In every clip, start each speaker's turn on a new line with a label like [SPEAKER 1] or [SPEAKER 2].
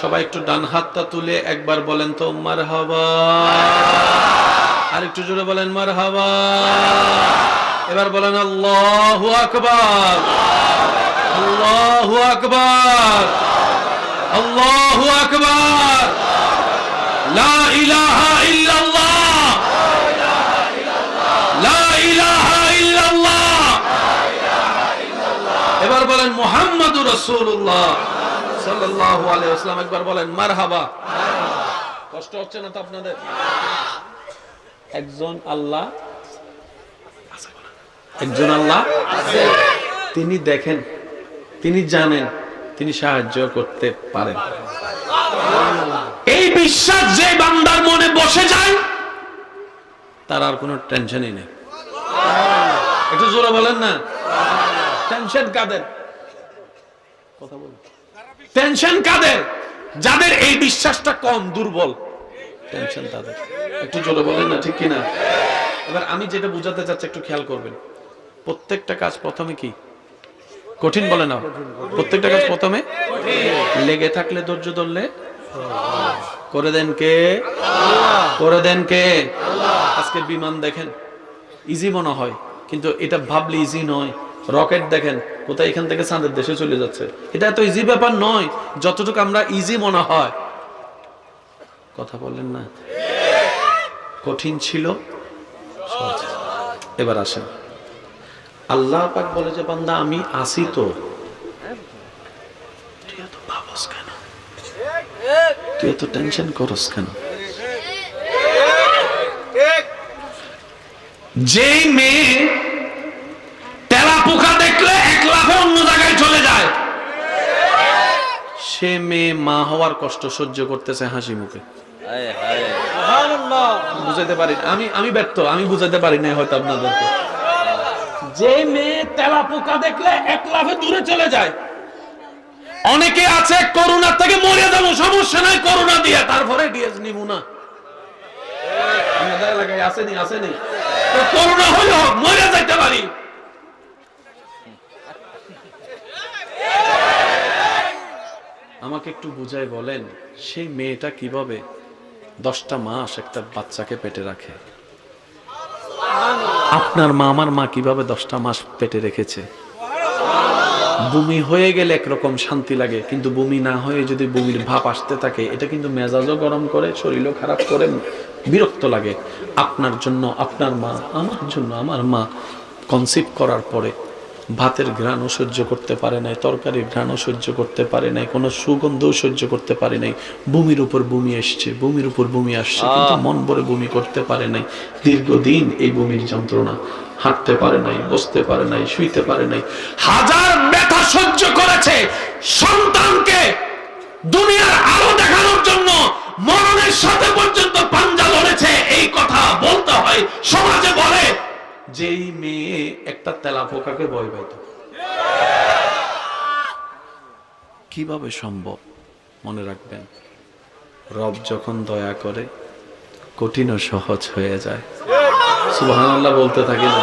[SPEAKER 1] সবাই একটু ডান হাতটা তুলে একবার বলেন তো মার হাবা আর একটু জোরে বলেন মার হাবা এবার বলেন, আল্লাহ আকবার। আল্লাহ আকবার। আল্লাহ আকবার লা ইলাহা ইল্লাল্লাহ এবার বলেন একবার বলেন কষ্ট হচ্ছে না তো আপনাদের? একজন আল্লাহ একজন আল্লাহ, তিনি দেখেন, তিনি জানেন, তিনি সাহায্য করতে পারেন। এই বিশ্বাস যে বান্দার মনে বসে যায়, তার আর কোনো টেনশনই নেই। একটু জোরে বলেন না। টেনশন কাদের? কথা বলুন টেনশন কাদের? যাদের এই বিশ্বাসটা কম দুর্বল। টেনশন তাদের। একটু জোরে বলেন না ঠিক কিনা? এবার আমি যেটা বুঝাতে চাচ্ছি একটু খেয়াল করবেন। প্রত্যেকটা কাজ প্রথমে কি? কঠিন বলে না। প্রত্যেকটা কাজ প্রথমে? লেগে থাকলে ধৈর্য ধরলে? করে দেন কে? করে দেন কে? আজকের বিমান দেখেন ইজি মনে হয় কিন্তু এটা ভাবলে ইজি নয়। রকেট দেখেন, কোথায় এখান থেকে চাঁদের দেশে চলে যাচ্ছে। এটা এত ইজি ব্যাপার নয়, যতটুকু আমরা ইজি মনে হয়। কথা বললেন না? কঠিন ছিল? এবার আসেন। আল্লাহ পাক বলে যে, বান্দা, আমি আসি তো। তুই এত কেন? তুই টেনশন করস কেন? যেই মেয়ে সে মেয়ে মা হওয়ার কষ্ট সহ্য করতেছে হাসি মুখে। বুঝাতে পারি আমি আমি ব্যর্থ আমি বুঝাতে পারি না হয়তো আপনাদেরকে। যে মেয়ে তেলা পোকা দেখলে এক লাফে দূরে চলে যায়। অনেকে আছে করোনা থেকে মরে যাব সমস্যা নাই করোনা দিয়ে তারপরে ডিএস নিব না। আমাদের এলাকায় আসেনি আসেনি। তো করোনা হলো মরে যাইতে পারি। আমাকে একটু বুঝাই বলেন, সেই মেয়েটা কীভাবে দশটা মাস একটা বাচ্চাকে পেটে রাখে? আপনার মা আমার মা কীভাবে দশটা মাস পেটে রেখেছে? বমি হয়ে গেলে একরকম শান্তি লাগে, কিন্তু বমি না হয়ে যদি বমির ভাব আসতে থাকে, এটা কিন্তু মেজাজও গরম করে, শরীরও খারাপ করে, বিরক্ত লাগে। আপনার জন্য, আপনার মা, আমার জন্য, আমার মা কনসিভ করার পরে ভাতের ঘ্রাণও সহ্য করতে পারে নাই তরকারির ঘ্রাণও সহ্য করতে পারে নাই কোনো সুগন্ধও সহ্য করতে পারে নাই। বমির উপর বমি এসছে বমির উপর বমি আসছে কিন্তু মন ভরে বমি করতে পারে নাই। দীর্ঘদিন এই বমির যন্ত্রণা হাঁটতে পারে নাই বসতে পারে নাই শুইতে পারে নাই। হাজার ব্যথা সহ্য করেছে সন্তানকে দুনিয়ার আলো দেখানোর জন্য মরণের সাথে পর্যন্ত পাঞ্জা লড়েছে এই কথা বলতে হয় সমাজে বলে যেই মেয়ে একটা তেলা পোকাকে ভয় পাইত। কীভাবে সম্ভব? মনে রাখবেন, রব যখন দয়া করে, কঠিন ও সহজ হয়ে যায়। সুবহানাল্লাহ বলতে থাকি না।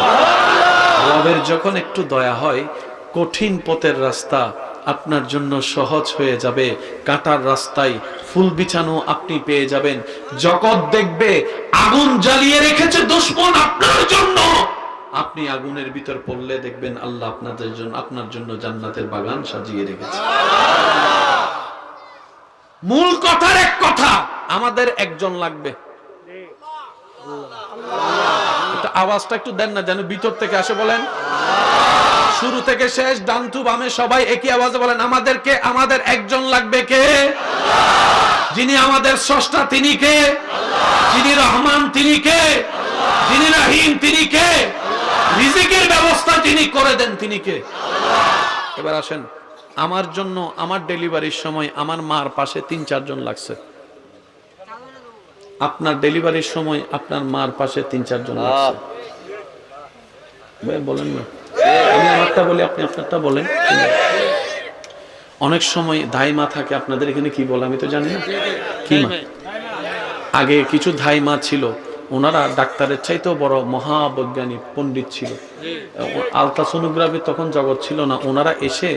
[SPEAKER 1] রবের যখন একটু দয়া হয়, কঠিন পথের রাস্তা আপনার জন্য সহজ হয়ে যাবে। কাটার রাস্তায় ফুল বিছানো আপনি পেয়ে যাবেন। জগৎ দেখবে, আগুন জ্বালিয়ে রেখেছে দুশ্মন আপনার জন্য। আপনি আগুনের ভিতর পড়লে দেখবেন আল্লাহ আপনাদের জন্য আপনার জন্য জান্নাতের বাগান সাজিয়ে রেখেছে। মূল কথার এক কথা, আমাদের একজন লাগবে। আওয়াজটা একটু দেন না, যেন ভিতর থেকে আসে বলেন। শুরু থেকে শেষ ডানটু বামে সবাই একই আওয়াজে বলেন, আমাদেরকে আমাদের একজন লাগবে কে? যিনি আমাদের স্রষ্টা তিনি কে? যিনি রহমান তিনি কে? যিনি রাহিম তিনি কে? রিজিকের ব্যবস্থা তিনি করে দেন, তিনি কে? এবার আসেন, আমার জন্য, আমার ডেলিভারির সময় আমার মার পাশে তিন, চারজন লাগছে। আপনার ডেলিভারির সময় আপনার মার পাশে তিন, চারজন লাগছে। বলেন না। আমি আমারটা বলি, আপনি আপনারটা বলেন। অনেক সময় ধাই মা থাকে, আপনাদের এখানে কি বলে আমি তো জানি না। কি আগে কিছু ধাই মা ছিল। ওনারা ডাক্তারের চাইতেও বড় মহাবৈজ্ঞানিক পণ্ডিত ছিল। আলট্রাসোনোগ্রাফি তখন জগৎ ছিল না। ওনারা এসে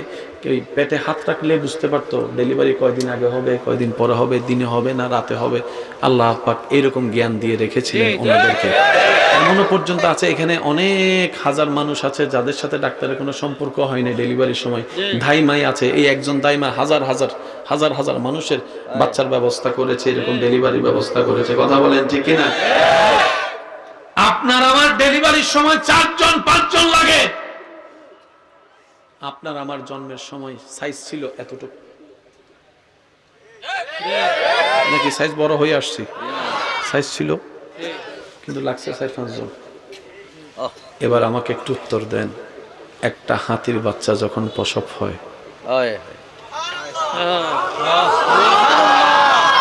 [SPEAKER 1] ওই পেটে হাত রাখলে বুঝতে পারতো, ডেলিভারি কয়দিন আগে হবে, কয়দিন পরে হবে, দিনে হবে না রাতে হবে। আল্লাহ পাক এরকম জ্ঞান দিয়ে রেখেছিলেন ওনাদেরকে। এমনও পর্যন্ত আছে, এখানে অনেক হাজার মানুষ আছে যাদের সাথে ডাক্তারের কোনো সম্পর্ক হয়নি ডেলিভারির সময়। ধাইমাই আছে, এই একজন দাইমা হাজার হাজার হাজার হাজার মানুষের বাচ্চার ব্যবস্থা করেছে, এরকম ডেলিভারি ব্যবস্থা করেছে। কথা বলেন ঠিক কিনা? আপনার আমার ডেলিভারির সময় চারজন পাঁচজন লাগে। আপনার আমার জন্মের সময় সাইজ ছিল এতটুকু। নাকি সাইজ বড় হয়ে আসছি? সাইজ ছিল কিন্তু লাগছে চার পাঁচজন। এবার আমাকে একটু উত্তর দেন একটা হাতির বাচ্চা যখন প্রসব হয়।
[SPEAKER 2] হয়।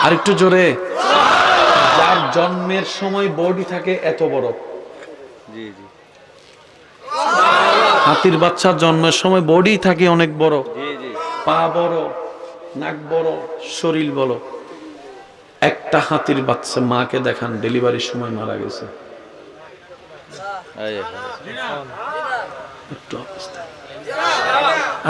[SPEAKER 1] আর একটু জোরে যার জন্মের সময় বডি থাকে এত বড়।
[SPEAKER 2] জি জি।
[SPEAKER 1] হাতির বাচ্চা জন্মের সময় বডি থাকে অনেক বড়। পা বড় নাক বড় শরীর বড়। একটা হাতির বাচ্চা মাকে দেখান ডেলিভারির সময় মারা গেছে। একটু অবস্থা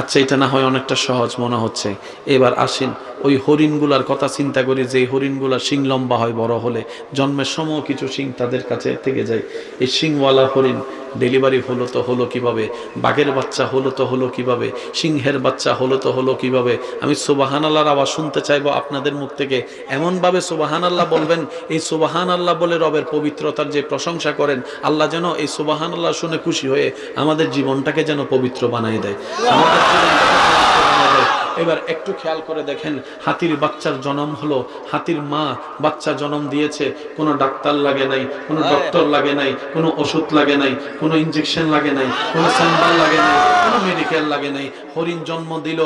[SPEAKER 1] আচ্ছা এটা না হয় অনেকটা সহজ মনে হচ্ছে। এবার আসেন, ওই হরিণগুলার কথা চিন্তা করি, যে হরিণগুলার শিং লম্বা হয়, বড় হলে জন্মের সময় কিছু শিং তাদের কাছে থেকে যায়। এই শিংওয়ালা হরিণ ডেলিভারি হলো তো হলো কীভাবে? বাঘের বাচ্চা হলো তো হলো কীভাবে? সিংহের বাচ্চা হলো তো হলো কীভাবে? আমি সুবাহান আল্লাহর আওয়াজ শুনতে চাইব আপনাদের মুখ থেকে। এমনভাবে সুবাহান আল্লাহ বলবেন, এই সুবাহান আল্লাহ বলে রবের পবিত্রতার যে প্রশংসা করেন, আল্লাহ যেন এই সুবাহান আল্লাহ শুনে খুশি হয়ে আমাদের জীবনটাকে যেন পবিত্র বানাই দেয়। আমাদের জীবনটাকে। এবার একটু খেয়াল করে দেখেন, হাতির বাচ্চার জন্ম হলো, হাতির মা বাচ্চা জন্ম দিয়েছে, কোনো ডাক্তার লাগে নাই, কোনো ডক্টর লাগে নাই, কোনো ওষুধ লাগে নাই, কোনো ইঞ্জেকশন লাগে নাই, কোনো স্যাম্বাল লাগে নাই, কোনো মেডিকেল লাগে নাই। হরিণ জন্ম দিল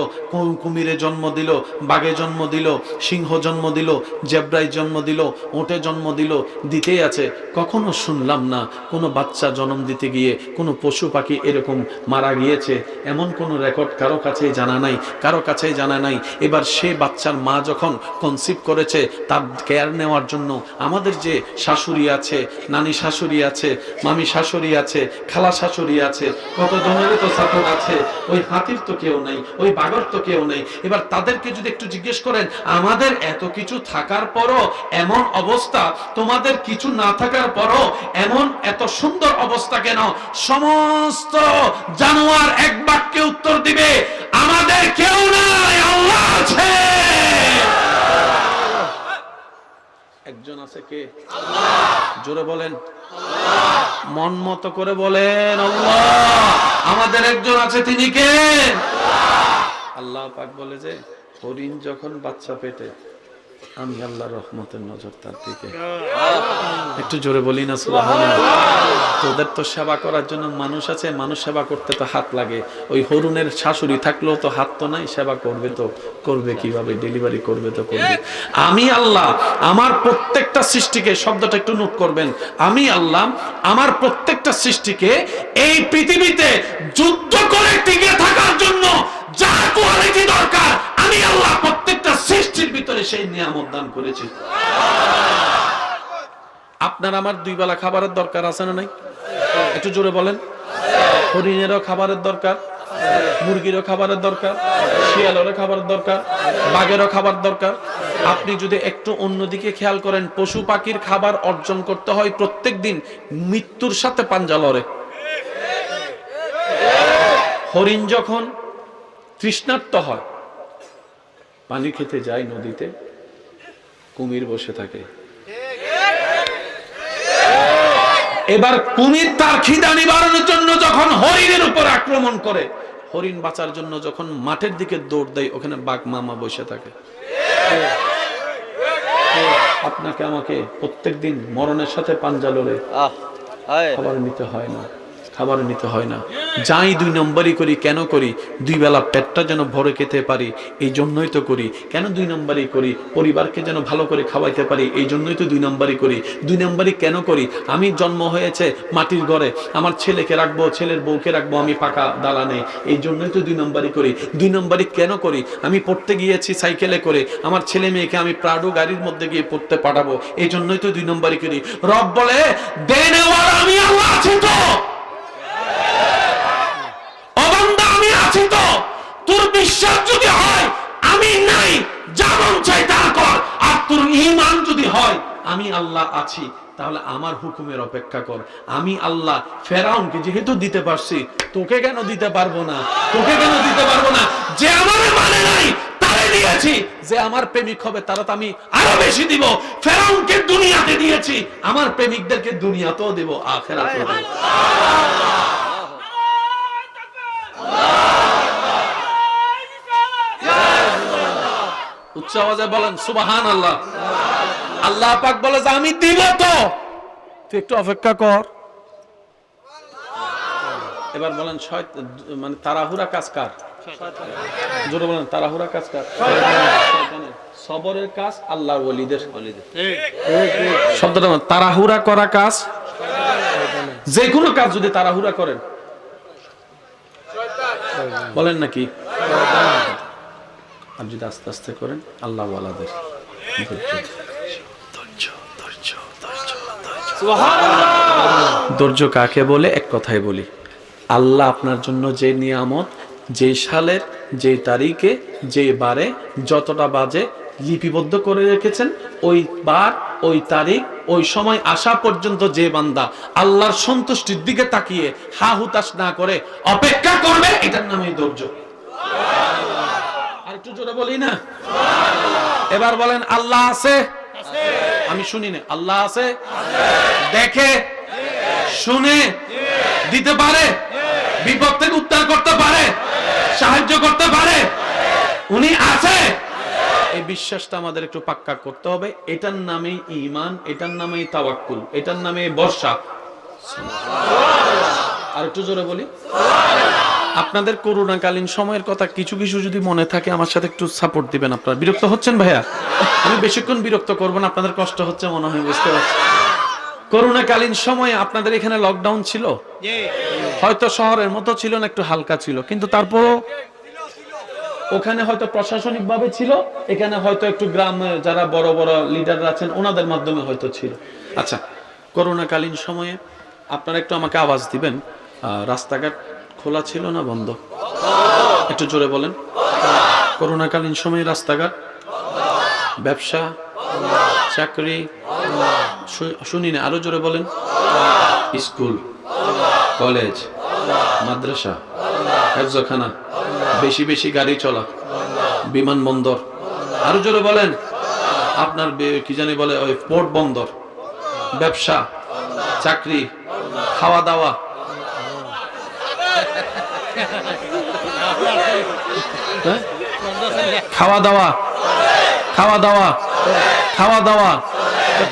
[SPEAKER 1] কুমিরে জন্ম দিল, বাঘে জন্ম দিল, সিংহ জন্ম দিল, জেব্রাই জন্ম দিল, ওটে জন্ম দিল, দিতেই আছে। কখনো শুনলাম না কোনো বাচ্চা জন্ম দিতে গিয়ে কোনো পশু পাখি এরকম মারা গিয়েছে। এমন কোনো রেকর্ড কারও কাছেই জানা নাই, কারও কাছেই জানা নাই। এবার সে বাচ্চার মা যখন কনসিভ করেছে, তার কেয়ার নেওয়ার জন্য আমাদের যে শাশুড়ি আছে, নানি শাশুড়ি আছে, মামি শাশুড়ি আছে, খালা শাশুড়ি আছে, কত জনের তো সাথর আছে, ওই হাতির তো কেউ নেই, ওই বাগর তো কেউ নেই। এবার তাদেরকে যদি একটু জিজ্ঞেস করেন, আমাদের এত কিছু থাকার পরও এমন অবস্থা? তোমাদের কিছু না থাকার পরও এমন এত সুন্দর অবস্থা কেন? সমস্ত জানোয়ার এক বাক্যে উত্তর দিবে, আমাদের কেউ একজন আছে কে? জোরে বলেন। মন মতো করে বলেন আমাদের একজন আছে, তিনি কে? আল্লাহ পাক বলে যে, হরিণ যখন বাচ্চা পেটে আমি আল্লাহর রহমতের নজর তার দিকে। একটু জোরে বলি না তোদের তো সেবা করার জন্য মানুষ আছে মানুষ সেবা করতে তো হাত লাগে। ওই হরুনের শাশুড়ি থাকলেও তো হাত তো নাই সেবা করবে তো করবে কীভাবে ডেলিভারি করবে তো করবে। আমি আল্লাহ আমার প্রত্যেকটা সৃষ্টিকে শব্দটা একটু নোট করবেন। আমি আল্লাহ আমার প্রত্যেকটা সৃষ্টিকে এই পৃথিবীতে যুদ্ধ করে টিকে থাকার জন্য যা কোয়ালিটি দরকার আমি আল্লাহ প্রত্যেকটা সৃষ্টির ভিতরে সেই নিয়ামত দান করেছি। আপনার আমার দুই বেলা খাবারের দরকার আছে না নাই? একটু জোরে বলেন। হরিণেরও খাবারের দরকার, মুরগিরও খাবারের দরকার, শিয়ালেরও খাবারের দরকার, বাঘেরও খাবার দরকার। আপনি যদি একটু অন্যদিকে খেয়াল করেন, পশু পাখির খাবার অর্জন করতে হয় প্রত্যেক দিন, মৃত্যুর সাথে পাঞ্জা লড়ে। হরিণ যখন তৃষ্ণার্ত হয় পানি খেতে যায় নদীতে কুমির বসে থাকে। এবার কুমির তার খিদা নিবারণের জন্য যখন হরিণের উপর আক্রমণ করে হরিণ বাঁচার জন্য যখন মাঠের দিকে দৌড় দেয় ওখানে বাঘ মামা বসে থাকে। আপনাকে আমাকে প্রত্যেকদিন মরণের সাথে পাঞ্জা লড়ে।
[SPEAKER 2] আহ
[SPEAKER 1] খাবার নিতে হয় না খাবার নিতে হয় না। যাই দুই নম্বরই করি, কেন করি? দুই বেলা পেটটা যেন ভরে খেতে পারি, এই জন্যই তো করি। কেন দুই নম্বরই করি? পরিবারকে যেন ভালো করে খাওয়াইতে পারি, এই জন্যই তো দুই নম্বরই করি। দুই নম্বরই কেন করি? আমি জন্ম হয়েছে মাটির ঘরে, আমার ছেলেকে রাখব, ছেলের বউকে রাখব, আমি পাকা দালানে। এই জন্যই তো দুই নম্বরই করি। দুই নম্বরই কেন করি? আমি পড়তে গিয়েছি সাইকেলে করে, আমার ছেলে মেয়েকে আমি প্রাডো গাড়ির মধ্যে গিয়ে পড়তে পাঠাবো, এই জন্যই তো দুই নম্বরই করি। রব বলে দেনেওয়ালা আমি আল্লাহ আছি তো অবান্দা আমি আছি তো তোর বিশ্বাস যদি হয় আমি নাই যেমন চাই তা কর আর তোর ইমান যদি হয় আমি আল্লাহ আছি, তাহলে আমার হুকুমের অপেক্ষা কর। আমি আল্লাহ ফেরাউনকে যেহেতু দিতে পারছি, তোকে কেন দিতে পারব না? তোকে কেন দিতে পারব না? যে আমার মানে নাই, তারে যে আমার প্রেমিক হবে, তারা তো আমি আরও বেশি দিব। ফেরাউনকে দুনিয়াতে দিয়েছি, আমার প্রেমিকদেরকে দুনিয়াতেও দেব, আখেরাতেও দেব। উচ্চ আওয়াজে বলেন সুবাহান আল্লাহ আল্লাহ পাক বলে যে, আমি দিব তো। তুই একটু অপেক্ষা কর। এবার বলেন মানে তাড়াহুড়া কাজ কার? বলেন আল্লাহ শব্দটা করা কাজ? যে কোনো কাজ যদি করেন। বলেন নাকি? আর যদি আস্তে আস্তে করেন আল্লাহ ধৈর্য কাকে বলে? এক কথাই বলি। আল্লাহ আপনার জন্য যে নিয়ামত যে সালের যে তারিখে যে বারে যতটা বাজে লিপিবদ্ধ করে রেখেছেন ওই বার ওই তারিখ ওই সময় আসা পর্যন্ত যে বান্দা আল্লাহর সন্তুষ্টির দিকে তাকিয়ে হা হুতাশ না করে অপেক্ষা করবে এটার নামই ধৈর্য। আর একটু জোরে বলি না? এবার বলেন আল্লাহ আছে। আমি শুনি না। আল্লাহ আছে? দেখে? শুনে? দিতে পারে? বিপদ থেকে উদ্ধার করতে পারে? সাহায্য করতে পারে? উনি আছে? এই বিশ্বাসটা আমাদের একটু পাক্কা করতে হবে। এটার নামেই ইমান এটার নামেই তাওয়াক্কুল, এটার নামে বর্ষা আর একটু জোরে বলি। আপনাদের করোনাকালীন সময়ের কথা কিছু কিছু যদি মনে থাকে আমার সাথে একটু সাপোর্ট দিবেন আপনারা। বিরক্ত হচ্ছেন ভাইয়া? আমি বেশিক্ষণ বিরক্ত করব না আপনাদের কষ্ট হচ্ছে মনে হয় বুঝতে পারছি করোনাকালীন সময়ে আপনাদের এখানে লকডাউন ছিল? হয়তো শহরের মতো ছিল না একটু হালকা ছিল। কিন্তু তারপরও ওখানে হয়তো প্রশাসনিক ভাবে ছিল এখানে হয়তো একটু গ্রাম যারা বড় বড় লিডার আছেন ওনাদের মাধ্যমে হয়তো ছিল। আচ্ছা করোনাকালীন সময়ে আপনারা একটু আমাকে আওয়াজ দিবেন। আহ, রাস্তাঘাট খোলা ছিল না বন্ধ? একটু জোরে বলেন। করোনাকালীন সময়ে রাস্তাঘাট, ব্যবসা, চাকরি শুনি না, আরও জোরে বলেন। স্কুল, কলেজ, মাদ্রাসা, হেফজখানা, বেশি বেশি গাড়ি চলা, বিমানবন্দর, আরও জোরে বলেন। আপনার কি জানি বলে, ওই পোর্ট বন্দর, ব্যবসা, চাকরি, খাওয়া দাওয়া? খাওয়া দাওয়া খাওয়া দাওয়া খাওয়া দাওয়া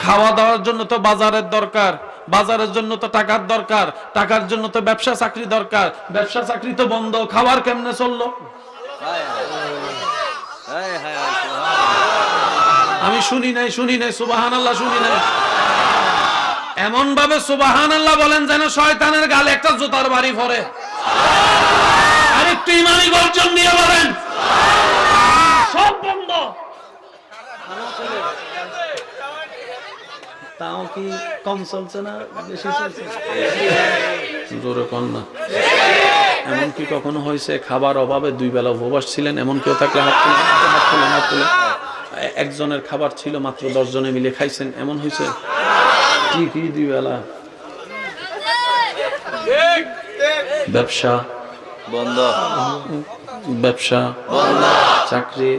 [SPEAKER 1] খাওয়া দাওয়ার জন্য তো বাজারের দরকার। বাজারের জন্য তো টাকার দরকার। টাকার জন্য তো ব্যবসা চাকরি দরকার। ব্যবসা চাকরি তো বন্ধ। খাবার কেমনে চলল? আমি শুনি নাই শুনি নাই। সুবাহান আল্লাহ শুনি নাই। এমন ভাবে সুবাহান আল্লাহ বলেন যেন শয়তানের গালে একটা জুতার বাড়ি পড়ে। আরেকটু ইমানি গর্জন দিয়ে বলেন। সব বন্ধ। তাও কি কম চলছে না বেশি চলছে? জোরে কম না। এমন কি কখনো হয়েছে খাবার অভাবে দুই বেলা উপবাস ছিলেন এমন কেউ থাকলে হাত তুলে হাত তুলে হাত তুলে। একজনের খাবার ছিল মাত্র দশ জনে মিলে খাইছেন এমন হয়েছে? ব্যবসা
[SPEAKER 2] বন্ধ।
[SPEAKER 1] ব্যবসা চাকরি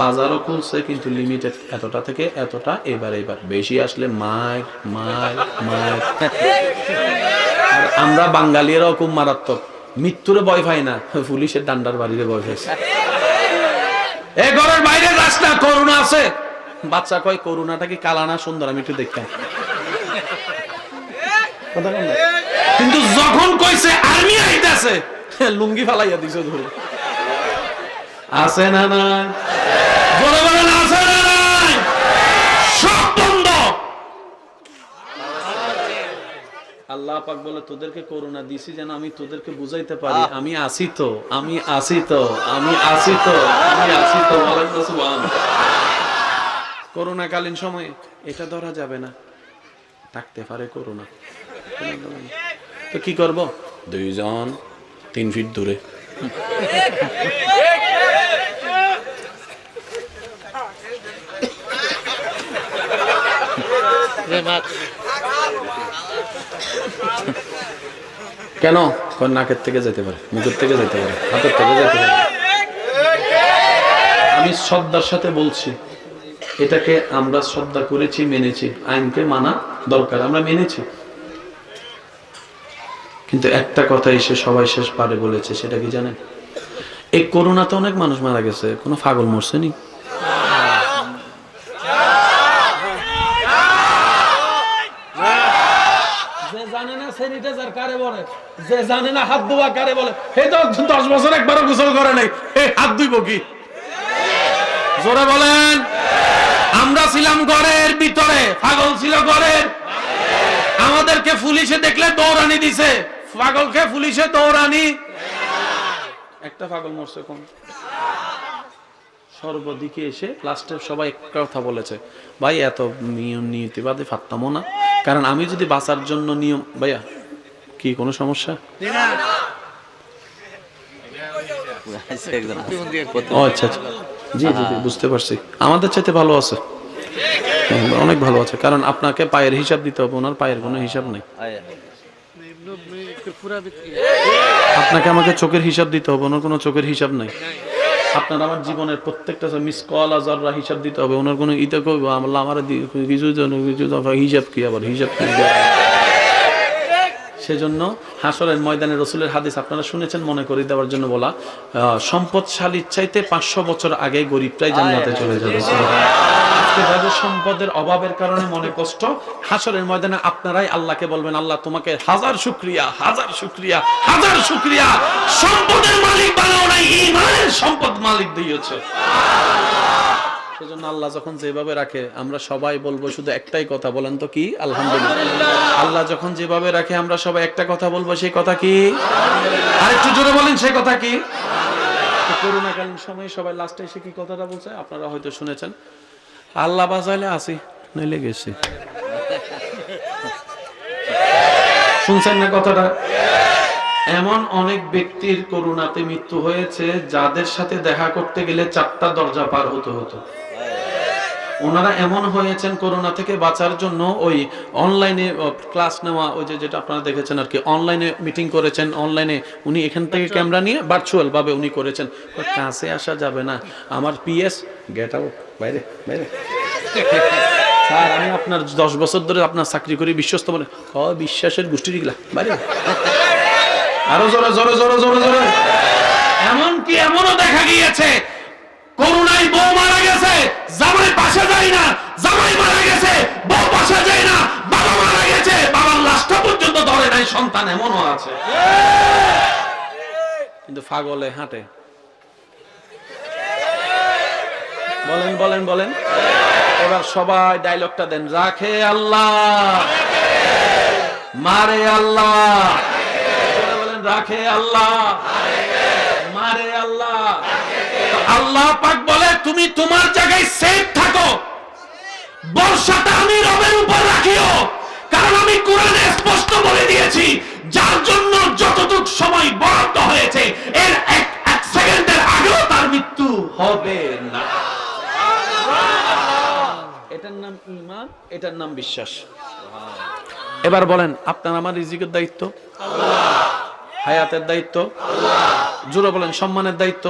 [SPEAKER 1] বাজারও খুলছে, কিন্তু লিমিটেড এতটা থেকে এতটা। এবার এবার বেশি আসলে মার মার আর আমরা বাঙালিরাও খুব মারাত্মক। মৃত্যুরে ভয় পাই না। পুলিশের ডান্ডার বাড়িতে ভয় পাইছে। এ ঘরের বাইরে না, করুণা আছে। বাচ্চা কয়, করুণাটা কি কালানা সুন্দর? আমি একটু দেখতাম। কথা কিন্তু যখন কইছে আর্মি আইতাছে লুঙ্গি ফালাইয়া দিছে ধরে। আছে না আছে না নাই? সব বন্ধ। আল্লাহ পাক বলে তোদেরকে করোনা দিছি যেন আমি তোদেরকে বুঝাইতে পারি। আমি আসি তো আমি আসি তো আমি আসি তো আমি আসি তো। বলেন তো করোনা কালীন সময়ে এটা ধরা যাবে না। থাকতে পারে করোনা তো কি করব? দুইজন, তিন ফিট দূরে। কেন? নাকের থেকে যেতে পারে? মুখের থেকে যেতে পারে? হাতের থেকে যেতে পারে? আমি শ্রদ্ধার সাথে বলছি, এটাকে আমরা শ্রদ্ধা করেছি, মেনেছি। আইনকে মানা দরকার। আমরা মেনেছি। কিন্তু একটা কথা এসে সবাই শেষ পারে বলেছে, সেটা কি জানেন? এই করোনাতে অনেক মানুষ মারা গেছে। কোনো পাগল মরছে নি? স্যানিটাইজার যে জানে না হাত ধোয়া কারে বলে তো দশ বছর নাই হাত কি? বলেন। আমরা ছিলাম ঘরের পাগল ঘরের। আমাদেরকে পুলিশে দেখলে দৌড়ানি দিছে। পাগলকে পুলিশে দৌড়ানি। একটা পাগল মরছে কোন সর্বদিকে এসে লাস্টে সবাই একটা কথা বলেছে, ভাই, এত নিয়ম নীতিবাদে ফাত্তামো না। কারণ আমি যদি বাঁচার জন্য নিয়ম ভাইয়া, কি, কোনো সমস্যা? আচ্ছা আচ্ছা। জি জি, বুঝতে পারছি। আমাদের চাইতে ভালো আছে। অনেক ভালো আছে। কারণ আপনাকে পায়ের হিসাব দিতে হবে, ওনার পায়ের কোনো হিসাব নেই। আপনাকে আমাকে চোখের হিসাব দিতে হবে, ওনার কোনো চোখের হিসাব নাই। আপনার আমার জীবনের প্রত্যেকটা মিস কল আজাররা হিসাব দিতে হবে, ওনার কোনো ইতে আল্লাহ আমার কিছু কিছু হিসাব কি আবার? হিসাব কি? সেজন্য হাসরের ময়দানে রসুলের হাদিস আপনারা শুনেছেন মনে করে, দেওয়ার জন্য বলা সম্পদশালীর চাইতে পাঁচশো বছর আগে গরিবটাই জান্নাতে চলে যাবে। যাদের সম্পদের অভাবের কারণে মনে কষ্ট। হাসরের ময়দানে আপনারাই আল্লাহকে বলবেন, আল্লাহ, তোমাকে হাজার শুক্রিয়া হাজার শুক্রিয়া হাজার শুক্রিয়া। সম্পদের মালিক বানাও ইমানের সম্পদ মালিক সেজন্য আল্লাহ যখন যেভাবে রাখে, আমরা সবাই বলব, শুধু একটাই কথা, বলেন তো কি? আলহামদুলিল্লাহ। আল্লাহ যখন যেভাবে রাখে, আমরা সবাই একটা কথা বলব, সেই কথা কি? আরেকটু জোরে বলেন, সেই কথা কি? করোনাকালীন সময়ে সবাই লাস্টে এসে কি কথাটা বলছে? আপনারা হয়তো শুনেছেন। আল্লাহ বাজাইলে আছি, নইলে গেছি। শুনছেন না কথাটা? এমন অনেক ব্যক্তির করুণাতে মৃত্যু হয়েছে, যাদের সাথে দেখা করতে গেলে চারটা দরজা পার হতে হতো। ওনারা এমন হয়েছেন করোনা থেকে বাঁচার জন্য ওই অনলাইনে ক্লাস নেওয়া ওই যে যেটা আপনারা দেখেছেন আর কি অনলাইনে মিটিং করেছেন অনলাইনে উনি এখান থেকে ক্যামেরা নিয়ে ভার্চুয়াল ভাবে উনি করেছেন। কাছে আসা যাবে না। আমার পিএস গেট আউট বাইরে বাইরে। স্যার আমি আপনার দশ বছর ধরে আপনার চাকরি করি বিশ্বস্ত বলে হ বিশ্বাসের গোষ্ঠী গিলা বাইরে। আরও জোরে জোরে জোরে জোরে জোরে। এমন কি এমনও দেখা গিয়েছে করোনায় বউ মারা গেছে, জামাই পাশে যায় না, জামাই মারা গেছে, বউ পাশে যায় না, বাবা মারা গেছে, বাবার লাশটা পর্যন্ত ধরে নাই, সন্তান এমনও আছে। কিন্তু ফাগলে হাঁটে। বলেন বলেন বলেন। এবার সবাই ডায়লগটা দেন। রাখে আল্লাহ। মারে আল্লাহ। বলেন, রাখে আল্লাহ। আল্লাহ পাক বলে তুমি তোমার জায়গায় সেফ থাকো। বর্ষাটা আমি রবের উপর রাখিও। কারণ আমি কোরআনে স্পষ্ট বলে দিয়েছি যার জন্য যতটুক সময় বরাদ্দ হয়েছে এর এক এক সেকেন্ডের আগেও তার মৃত্যু হবে না। এটার নাম ঈমান এটার নাম বিশ্বাস। এবার বলেন আপনার আমার রিজিকের দায়িত্ব? হায়াতের দায়িত্ব, জোরে বলেন, সম্মানের দায়িত্ব,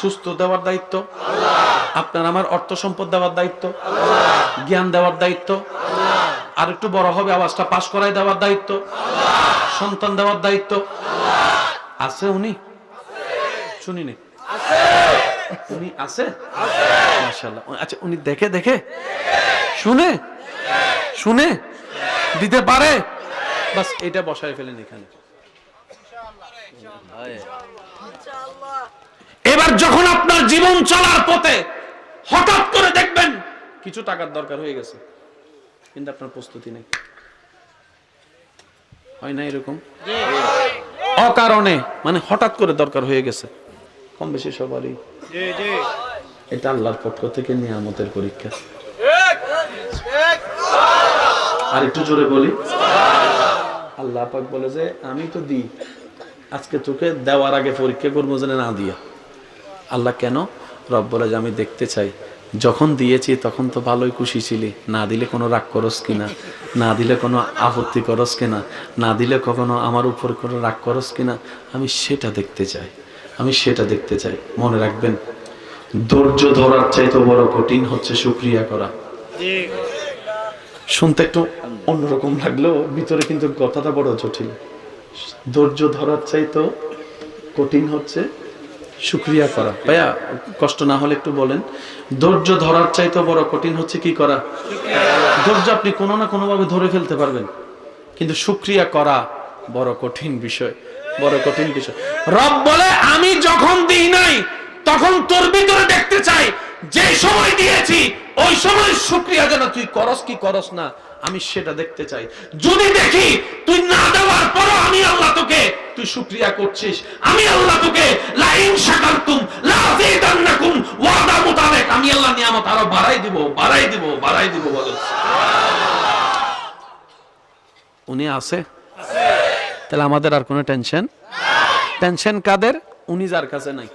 [SPEAKER 1] সুস্থ দেওয়ার দায়িত্ব, আপনার আমার অর্থ সম্পদ দেওয়ার দায়িত্ব, জ্ঞান দেওয়ার দায়িত্ব, আর একটু বড় হবে, আওয়াজটা পাশ করাই দেওয়ার দায়িত্ব, সন্তান দেওয়ার দায়িত্ব। আছে উনি? শুনিনি। উনি আছে? মাশাআল্লাহ। আচ্ছা উনি দেখে দেখে? শুনে? শুনে? দিতে পারে? বাস, এটা বসায় ফেলেন এখানে। এবার যখন আপনার জীবন চলার পথে হঠাৎ করে দেখবেন কিছু টাকার দরকার হয়ে গেছে কিন্তু আপনার প্রস্তুতি নেই। হয় না এরকম? অকারণে মানে হঠাৎ করে দরকার হয়ে গেছে। কম বেশি সবারই। এটা আল্লাহর পক্ষ থেকে নিয়ামতের পরীক্ষা। আর একটু জোরে বলি। আল্লাহ পাক বলে যে আমি তো দিই। আজকে তোকে দেওয়ার আগে পরীক্ষা করব যেন না দিয়া। আল্লাহ কেন? রব বলে যে আমি দেখতে চাই। যখন দিয়েছি তখন তো ভালোই খুশি ছিলি। না দিলে কোনো রাগ করস কিনা? না দিলে কোনো আপত্তি করস কিনা? না দিলে কখনো আমার উপর কোনো রাগ করস কিনা? আমি সেটা দেখতে চাই। আমি সেটা দেখতে চাই। মনে রাখবেন ধৈর্য ধরার চাইতে বড় কঠিন হচ্ছে সুক্রিয়া করা। শুনতে একটু অন্যরকম লাগলেও ভিতরে কিন্তু কথাটা বড় জটিল। ধৈর্য ধরার চাইতো কঠিন হচ্ছে সুক্রিয়া করা। ভাইয়া, কষ্ট না হলে একটু বলেন। ধৈর্য ধরার চাইতে বড় কঠিন হচ্ছে কি করা? ধৈর্য আপনি কোনো না কোনো ভাবে ধরে ফেলতে পারবেন। কিন্তু সুক্রিয়া করা বড় কঠিন বিষয়, বড় কঠিন বিষয়। রব বলে, আমি যখন দিই নাই, তখন তোর ভিতরে দেখতে চাই, যে সময় দিয়েছি, ওই সময় শুক্রিয়া যেন তুই করস কি করস না। আমি সেটা দেখতে চাই। যদি দেখি তুই না দেওয়ার পরও আমি আল্লাহ তোকে, তুই শুক্রিয়া করছিস। আমি আল্লাহ তোকে, লাইন শাকারতুম লাযিদান্নাকুম ওয়াদা মোতাবেক আমি আল্লাহ নিয়ামত আরও বাড়াই দিব বাড়াই দিব বাড়াই দিব বলো। উনি আছে? তাহলে আমাদের আর কোনো টেনশন? টেনশন কাদের? উনি যার কাছে নাই।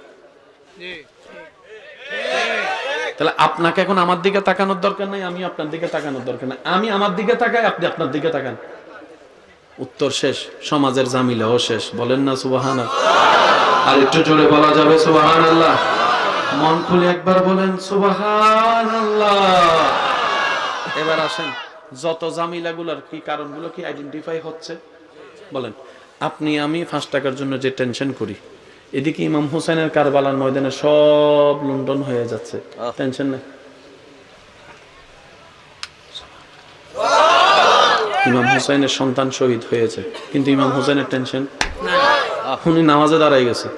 [SPEAKER 1] তাহলে আপনাকে এখন আমার দিকে তাকানোর দরকার নাই, আমি আপনার দিকে তাকানোর দরকার নাই। আমি আমার দিকে তাকাই, আপনি আপনার দিকে তাকান। উত্তর শেষ, সমাজের জামিলাও শেষ। বলেন না সুবাহান আর একটু জোরে বলা যাবে সুবাহান আল্লাহ মন খুলে একবার বলেন সুবাহান আল্লাহ এবার আসেন, যত জামিলাগুলোর কি কারণগুলো কি আইডেন্টিফাই হচ্ছে? বলেন, আপনি, আমি পাঁচ টাকার জন্য যে টেনশন করি এদিকে ইমাম হোসেনের কারবালার ময়দানে সব লন্ডন হয়ে যাচ্ছে। টেনশন নেই। ইমাম হোসেনের সন্তান শহীদ হয়েছে। কিন্তু ইমাম হোসেনের টেনশন? উনি নামাজে দাঁড়াই গেছে।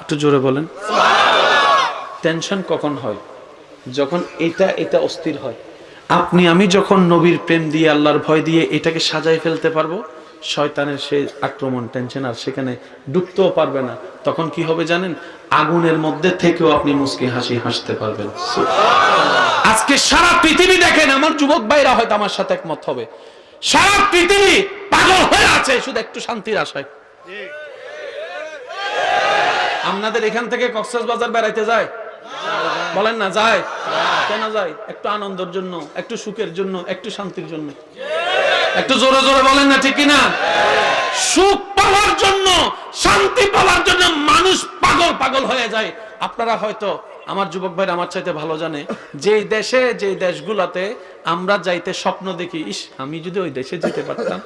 [SPEAKER 1] একটু জোরে বলেন। টেনশন কখন হয়? যখন এটা এটা অস্থির হয়। আপনি আমি যখন নবীর প্রেম দিয়ে আল্লাহর ভয় দিয়ে এটাকে সাজাই ফেলতে পারব? শয়তানের সেই আক্রমণ টেনশন আর সেখানে ডুবতেও পারবে না। তখন কি হবে জানেন? আগুনের মধ্যে থেকেও আপনি মুসকি হাসি হাসতে পারবেন। আজকে সারা পৃথিবী দেখেন, আমার যুবক ভাইরা হয়তো আমার সাথে একমত হবে। সারা পৃথিবী পাগল হয়ে আছে, শুধু একটু শান্তির আশায়। আপনাদের এখান থেকে কক্সবাজার বেড়াইতে যায়? বলেন না, যায়। কেন যায় একটু আনন্দের জন্য, একটু সুখের জন্য, একটু শান্তির জন্য। একটু জোরে জোরে বলেন না ঠিক কিনা? সুখ পাওয়ার জন্য, শান্তি পাওয়ার জন্য মানুষ পাগল পাগল হয়ে যায়। আপনারা হয়তো, আমার যুবক ভাই আমার চাইতে ভালো জানে যে দেশে যে দেশগুলাতে আমরা যাইতে স্বপ্ন দেখি, ইস, আমি যদি ওই দেশে যেতে পারতাম,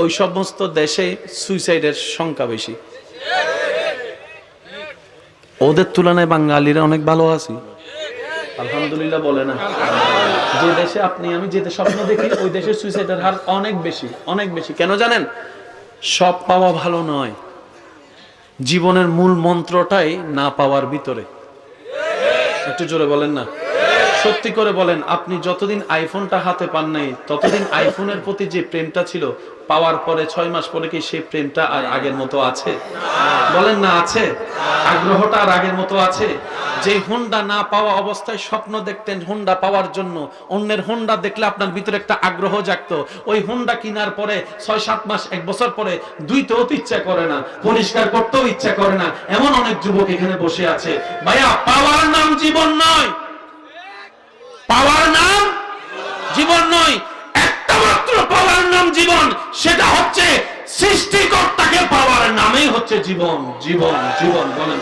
[SPEAKER 1] ওই সমস্ত দেশে সুইসাইডের সংখ্যা বেশি। ওদের তুলনায় বাঙালিরা অনেক ভালো আছি। আলহামদুলিল্লাহ বলে না। যে দেশে আপনি, আমি যেতে স্বপ্ন দেখি, ওই দেশে সুইসাইডের হার অনেক বেশি অনেক বেশি। কেন জানেন? সব পাওয়া ভালো নয়। জীবনের মূল মন্ত্রটাই না পাওয়ার ভিতরে। একটু জোরে বলেন না। সত্যি করে বলেন, আপনি যতদিন আইফোনটা হাতে পান নাই, ততদিন আইফোনের প্রতি যে প্রেমটা ছিল পাওয়ার পরে ছয় মাস পরে কি সেই প্রেমটা আর আগের মতো আছে? বলেন না, আছে। আগ্রহটা আর আগের মতো আছে? যে হোন্ডা না পাওয়া অবস্থায় স্বপ্ন দেখতেন হোন্ডা পাওয়ার জন্য, অন্যের হোন্ডা দেখলে আপনার ভিতরে একটা আগ্রহ জাগতো। ওই হোন্ডা কেনার পরে ছয় সাত মাস, এক বছর পরে দুইতেও তো ইচ্ছা করে না, পরিষ্কার করতেও ইচ্ছা করে না। এমন অনেক যুবক এখানে বসে আছে। ভাইয়া, পাওয়ার নাম জীবন নয়। পাওয়ার নাম জীবন নয়। পাওয়ার নাম জীবন, সেটা হচ্ছে সৃষ্টিকর্তাকে পাওয়ার নামেই হচ্ছে জীবন জীবন জীবন, বলেন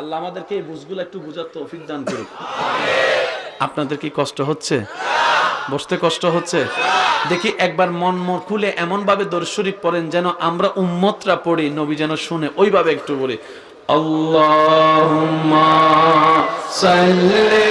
[SPEAKER 1] আল্লাহ আমাদেরকে বুঝগুলো একটু বুঝার করুক। আপনাদের কি কষ্ট হচ্ছে? বসতে কষ্ট হচ্ছে? দেখি একবার মন মন খুলে এমন ভাবে দরুদ শরীফ পড়েন যেন আমরা উম্মতরা পড়ি, নবী যেন শুনে, ওইভাবে একটু পড়ি আল্লাহুম্মা সাল্লি